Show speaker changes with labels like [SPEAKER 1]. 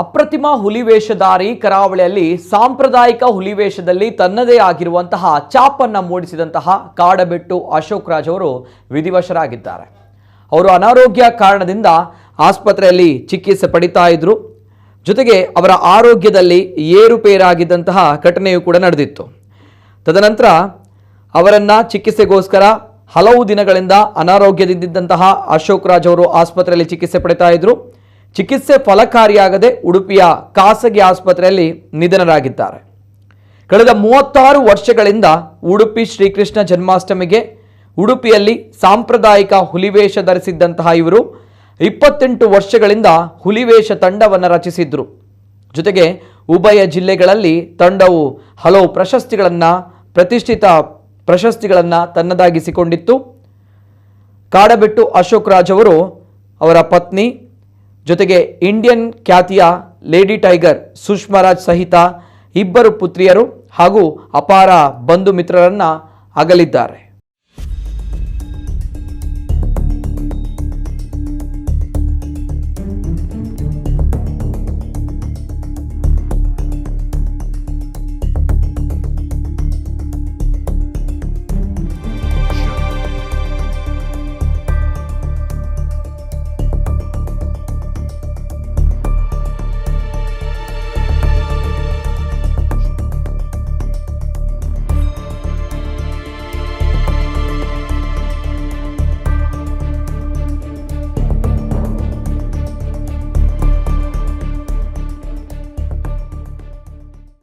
[SPEAKER 1] ಅಪ್ರತಿಮ ಹುಲಿವೇಷಧಾರಿ ಕರಾವಳಿಯಲ್ಲಿ ಸಾಂಪ್ರದಾಯಿಕ ಹುಲಿವೇಷದಲ್ಲಿ ತನ್ನದೇ ಆಗಿರುವಂತಹ ಚಾಪನ್ನ ಮೂಡಿಸಿದಂತಹ ಕಾಡಬೆಟ್ಟು ಅಶೋಕ್ ರಾಜ್ ಅವರು ವಿಧಿವಶರಾಗಿದ್ದಾರೆ. ಅವರು ಅನಾರೋಗ್ಯ ಕಾರಣದಿಂದ ಆಸ್ಪತ್ರೆಯಲ್ಲಿ ಚಿಕಿತ್ಸೆ ಪಡಿತಾ ಇದ್ರು. ಜೊತೆಗೆ ಅವರ ಆರೋಗ್ಯದಲ್ಲಿ ಏರುಪೇರಾಗಿದ್ದಂತಹ ಘಟನೆಯೂ ಕೂಡ ನಡೆದಿತ್ತು. ತದನಂತರ ಅವರನ್ನು ಚಿಕಿತ್ಸೆಗೋಸ್ಕರ ಹಲವು ದಿನಗಳಿಂದ ಅನಾರೋಗ್ಯದಿಂದಿದ್ದಂತಹ ಅಶೋಕ್ ರಾಜ್ ಅವರು ಆಸ್ಪತ್ರೆಯಲ್ಲಿ ಚಿಕಿತ್ಸೆ ಪಡಿತಾ ಇದ್ರು. ಚಿಕಿತ್ಸೆ ಫಲಕಾರಿಯಾಗದೆ ಉಡುಪಿಯ ಖಾಸಗಿ ಆಸ್ಪತ್ರೆಯಲ್ಲಿ ನಿಧನರಾಗಿದ್ದಾರೆ. ಕಳೆದ ಮೂವತ್ತಾರು ವರ್ಷಗಳಿಂದ ಉಡುಪಿ ಶ್ರೀಕೃಷ್ಣ ಜನ್ಮಾಷ್ಟಮಿಗೆ ಉಡುಪಿಯಲ್ಲಿ ಸಾಂಪ್ರದಾಯಿಕ ಹುಲಿವೇಷ ಧರಿಸಿದ್ದಂತಹ ಇವರು ಇಪ್ಪತ್ತೆಂಟು ವರ್ಷಗಳಿಂದ ಹುಲಿವೇಷ ತಂಡವನ್ನು ರಚಿಸಿದ್ರು. ಜೊತೆಗೆ ಉಭಯ ಜಿಲ್ಲೆಗಳಲ್ಲಿ ತಂಡವು ಹಲವು ಪ್ರಶಸ್ತಿಗಳನ್ನು ಪ್ರತಿಷ್ಠಿತ ಪ್ರಶಸ್ತಿಗಳನ್ನು ತನ್ನದಾಗಿಸಿಕೊಂಡಿತ್ತು. ಕಾಡಬೆಟ್ಟು ಅಶೋಕ್ ರಾಜ್ ಅವರು ಅವರ ಪತ್ನಿ ಜೊತೆಗೆ ಇಂಡಿಯನ್ ಖ್ಯಾತಿಯ ಲೇಡಿ ಟೈಗರ್ ಸುಷ್ಮಾ ರಾಜ್ ಸಹಿತ ಇಬ್ಬರು ಪುತ್ರಿಯರು ಹಾಗೂ ಅಪಾರ ಬಂಧು ಮಿತ್ರರನ್ನು ಅಗಲಿದ್ದಾರೆ.